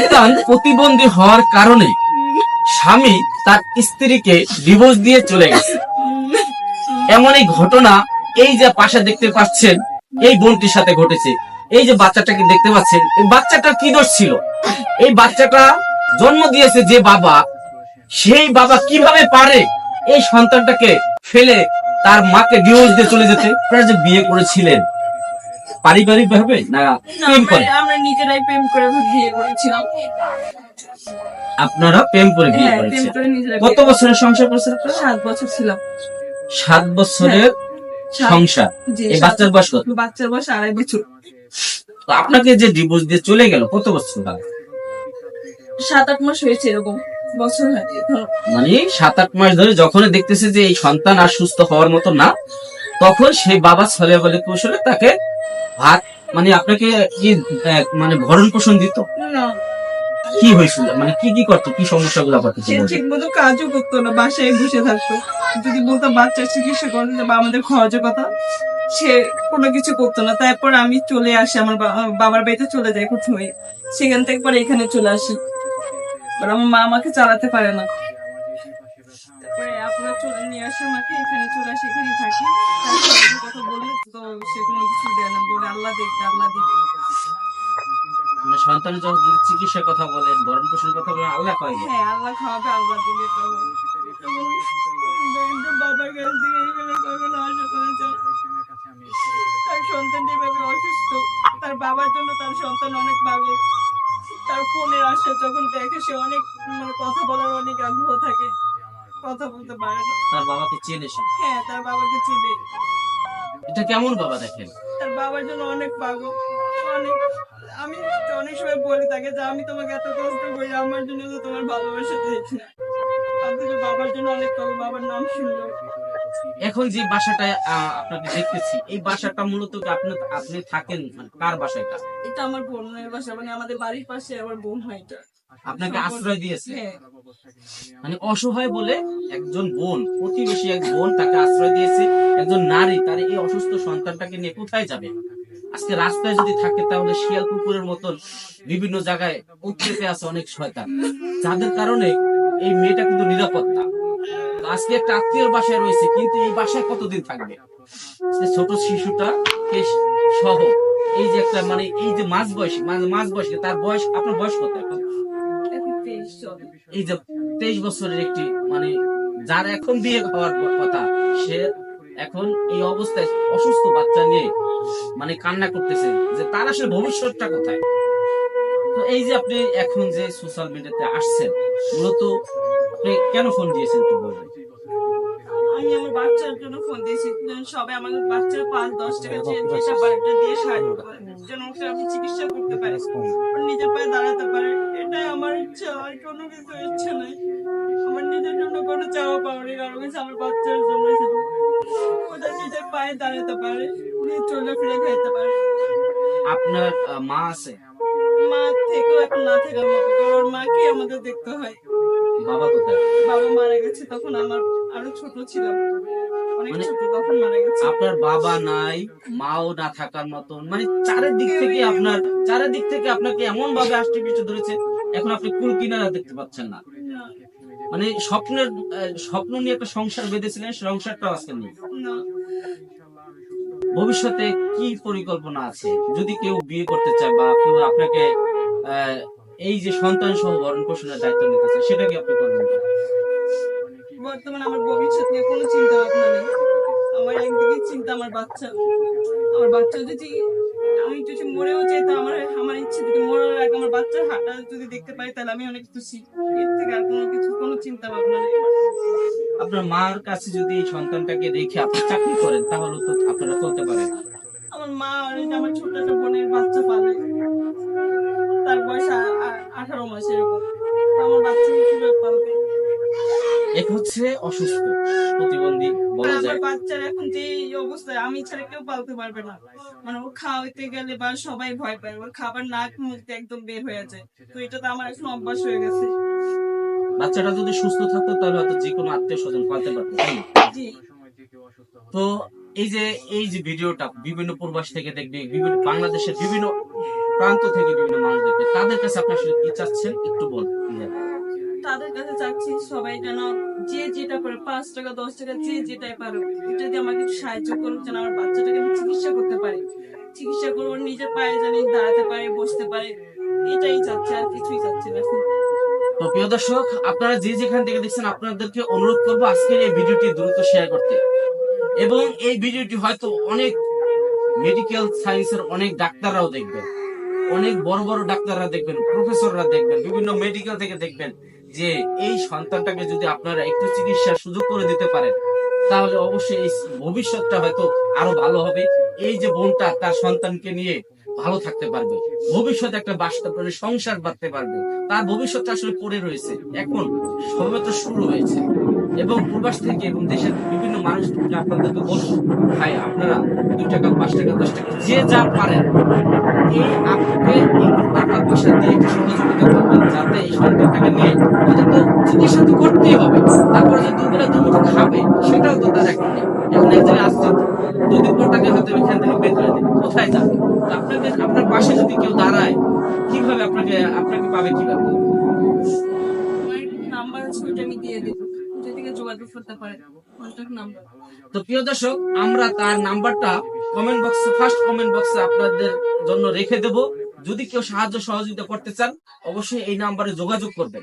সন্তান প্রতিবন্ধী হওয়ার কারণে স্বামী তার স্ত্রীকে ডিভোর্স দিয়ে চলে গেছে। এমন এই ঘটনা এই যে পাশে দেখতে পাচ্ছেন, এই বোনটির সাথে ঘটেছে। এই যে বাচ্চাটাকে দেখতে পাচ্ছেন, এই বাচ্চাটা কি দোষ ছিল? এই বাচ্চাটা জন্ম দিয়েছে যে বাবা, সেই বাবা কীভাবে পারে এই সন্তানটাকে ফেলে তার মাকে ডিভোর্স দিয়ে চলে যেতে? যে বিয়ে করেছিলেন। পারিবারিক ভাবে না প্রেম করে? আমরা- নিজেরাই প্রেম করে বিয়ে করেছিলাম। আপনারা প্রেম করে বিয়ে হ্যাঁ করেছেন। কত বছরের সংসার করছেন আপনারা? সাত বছর ছিলাম সাত বছরের সংসার? এই বাচ্চার বয়স কত? বাচ্চার বয়স আড়াই বছর। তো আপনাকে যে ডিভোর্স দিয়ে চলে গেল কত বছর আগে? সাত আট মাস হয়েছে এরকম। বছর মানে সাত আট মাস ধরে যখন দেখতেছে যে এই সন্তান আর সুস্থ হওয়ার মতো না তখন সেই বাবা ছলে বলে কৌশলে তাকে ভাত মানে আপনাকে কি মানে ভরণ পোষণ দিত? কি হয়েছিল? মানে কি কি করতো? কি সমস্যাগুলো আপনাকে সে ঠিক মতো কাজও করতো না বাসায় বসে থাকতো। যদি বলতাম বাচ্চার চিকিৎসা করতে বা আমাদের খরচের কথা সে কোনো কিছু করতো না। তারপর আমি চলে আসি আমার বাবার বাড়িতে চলে যাই প্রথমে। সেখান থেকে পরে এখানে চলে আসি। আমার মা আমাকে চালাতে পারে না। চলে নিয়ে আসে আমাকে এখানে চলে আসি এখানে থাকি। তার কথা তো সে কোনো কিছু দেয় না বলে আল্লাহ দেখবে আল্লাহ দিবে মানে সন্তান যদি চিকিৎসার কথা বলেন ভরণ পোষণের কথা বলেন আল্লাহ কয় হ্যাঁ আল্লাহ খাওয়াবে আল্লাহ দিবে বাবার কাছ থেকে এইভাবে কখনো আশা করা যায় তার সন্তান যেভাবে অসুস্থ তার বাবার জন্য তার সন্তান অনেক পাগল তার ফোনের আসে যখন দেখে সে অনেক মানে কথা বলার অনেক আগ্রহ থাকে। কথা বলতে পারে না। তার বাবাকে চেনে সে। হ্যাঁ তার বাবাকে চিনে। এটা কেমন বাবা দেখেন? তার বাবার জন্য অনেক পাগল। অনেক আমি অনেক সময় বলে থাকে যে আমি তোমাকে এত কষ্ট করি আমার জন্য তো তোমার ভালোবাসা দিয়েছি। অথচ বাবার জন্য অনেক পাগল বাবার নাম শুনলো এখন যে বাসাটা আপনাকে দেখতেছি এই বাসাটা মূলত আপনি আপনি থাকেন? মানে কার বাসায় এটা? এটা আমার বোনের বাসা মানে আমাদের বাড়ির পাশে আমার বোন হয় এটা। আপনাকে আশ্রয় দিয়েছে? হ্যাঁ। মানে অসহায় বলে একজন বোন প্রতিবেশী এক বোন তাকে আশ্রয় দিয়েছে একজন নারী তার এই অসুস্থ সন্তানটাকে নিয়ে কোথায় যাবে? আজকে রাস্তায় যদি থাকে তাহলে শিয়াল কুকুরের মতন বিভিন্ন জায়গায় উৎপেতে আছে অনেক শয়তান। যাদের কারণে এই মেয়েটা কিন্তু নিরাপত্তা আজকে একটা আত্মীয়র বাসায় রয়েছে, কিন্তু এই বাসায় কতদিন থাকবে? ছোট শিশুটা সহ। এই যে একটা মানে এই যে মাঝ বয়সী মানে মাঝ বয়সী, তার বয়স, আপনার বয়স কত এখন? এই যে তেইশ বছরের একটি মানে যার এখন বিয়ে হওয়ার কথা, সে এখন এই অবস্থায় অসুস্থ বাচ্চা নিয়ে মানে কান্না করতেছে যে তার আসলে ভবিষ্যৎটা কোথায়? তো এই যে আপনি এখন যে সোশ্যাল মিডিয়াতে আসছেন, মূলত আপনি কেন ফোন দিয়েছেন তো বলবেন আমি আমার বাচ্চার জন্য ফোন দিয়েছি। সবাই আমাদের বাচ্চার পাঁচ দশ টাকা যেটা দিয়ে সাহায্য যেন ওকে আমি চিকিৎসা করতে পারি। নিজের পায়ে দাঁড়াতে পারে। এটাই আমার ইচ্ছা আর কোনো কিছু ইচ্ছা নাই। আমার নিজের জন্য কোনো চাওয়া পাওয়া নেই কারণ আমার বাচ্চার জন্য ওটা নিজের পায়ে দাঁড়াতে পারে খাইতে আপনার মা আছে? মা থেকেও এখন না থাকার মতো কারণ মাকে আমাদের দেখতে হয়? বাবা কোথায়? বাবা মারা গেছে তখন আমার আরও ছোট ছিলাম মানে- আপনার বাবা নাই মাও না থাকার মতন। মানে চারিদিক থেকে আপনার চারিদিক থেকে আপনাকে এমন ভাবে আষ্টে পিষ্টে ধরেছে এখন আপনি কুল কিনারা দেখতে পাচ্ছেন না। মানে স্বপ্নের স্বপ্ন নিয়ে একটা সংসার বেঁধেছিলেন সে সংসারটাও আজকে নেই। ভবিষ্যতে কি পরিকল্পনা আছে? যদি কেউ বিয়ে করতে চায় বা কেউ আপনাকে আহ, এই যে সন্তান সহ ভরণ পোষণের দায়িত্ব নিতে চায় সেটা কি আপনি করবেন? বর্তমানে আমার ভবিষ্যৎ নিয়ে কোনো চিন্তা ভাবনা নেই। আমার একদিকে চিন্তা আমার বাচ্চা আমার বাচ্চা যদি আমি যদি মরেও যাই তো আমার আমার ইচ্ছে যদি মরার আগে আমার বাচ্চার হাঁটা যদি দেখতে পাই তাহলে আমি অনেক খুশি এর থেকে আর কোনো কিছু কোনো চিন্তা ভাবনা নেই। আপনার মার কাছে যদি এই সন্তানটাকে রেখে আপনি চাকরি করেন তাহলে তো আপনারা চলতে পারেন আমার মা আমার ছোট একটা বোনের বাচ্চা পালে। তার বয়স আঠারো মাস এরকম। আমার বাচ্চাকে কীভাবে পালবে? এক হচ্ছে অসুস্থ প্রতিবন্ধী বলা যায়। বাচ্চার এখন যে অবস্থায় আমি ছাড়া কেউ পালতে পারবে না। মানে ও খাওয়াইতে গেলে বা সবাই ভয় পায় ওর খাবার নাক মুখ একদম বের হয়ে যায়। তো এটা তো আমার এখন অভ্যাস হয়ে গেছে। বাচ্চাটা যদি সুস্থ থাকতো তাহলে হয়তো যে কোনো আত্মীয় স্বজন পালতে পারতো তো এই যে এই যে ভিডিওটা বিভিন্ন প্রবাস থেকে দেখবে বিভিন্ন বাংলাদেশের বিভিন্ন প্রান্ত থেকে বিভিন্ন মানুষ দেখবে তাদের কাছে আপনি আসলে কি চাচ্ছেন একটু বলুন তাদের কাছে চাচ্ছি সবাই যেন যে যেটা পারে পাঁচ টাকা দশ টাকা যে যেটাই পারো এটা দিয়ে আমাকে সাহায্য করুক যেন আমার বাচ্চাটাকে আমি চিকিৎসা করতে পারি। চিকিৎসা করব নিজের পায়ে জানি দাঁড়াতে পারে বসতে পারে। এটাই চাচ্ছি আর কিছুই চাচ্ছি না। তো প্রিয় দর্শক আপনারা যে যেখান থেকে দেখছেন আপনাদেরকে অনুরোধ করব আজকের এই ভিডিওটি দ্রুত শেয়ার করতে। এবং এই ভিডিওটি হয়তো অনেক মেডিকেল সায়েন্সের অনেক ডাক্তাররাও দেখবেন। অনেক বড় বড় ডাক্তাররা দেখবেন, প্রফেসররা দেখবেন, বিভিন্ন মেডিকেল থেকে দেখবেন যে এই সন্তানটাকে যদি আপনারা একটু চিকিৎসার সুযোগ করে দিতে পারেন, তাহলে অবশ্যই এই ভবিষ্যৎটা হয়তো আরও ভালো হবে। এই যে বোনটা তার সন্তানকে নিয়ে ভালো থাকতে পারবে, ভবিষ্যতে একটা বাস্তব মানে সংসার বাঁধতে পারবে, তার ভবিষ্যৎটা আসলে পড়ে রয়েছে। এখন সবেমাত্র শুরু হয়েছে। এবং প্রবাস থেকে এবং দেশের বিভিন্ন মানুষ আপনাদেরকে বলব ভাই, আপনারা দুই টাকা, পাঁচ টাকা, দশ টাকা, যে যা পারেন এই আপনাকে টাকা পয়সা দিয়ে সহযোগিতা করবেন যাতে এই সন্তানটাকে নিয়ে। ওদের তো চিকিৎসা তো করতেই হবে। তারপরে যে দুবেলা দুমুঠো খাবে, সেটাও তো তার এখন এক আসছে দুদিন পর তাকে হয়তো এখান থেকে বের করে দেবে। কোথায় যাবে? আপনাকে আপনার পাশে যদি কেউ দাঁড়ায়, কীভাবে আপনাকে আপনাকে পাবে কীভাবে? নাম্বার আছে, ওইটা আমি দিয়ে দেবো তো প্রিয় দর্শক, আমরা তার নাম্বারটা কমেন্ট বক্সে ফার্স্ট কমেন্ট বক্সে আপনাদের জন্য রেখে দেব। যদি কেউ সাহায্য সহযোগিতা করতে চান, অবশ্যই এই নাম্বারে যোগাযোগ করবেন।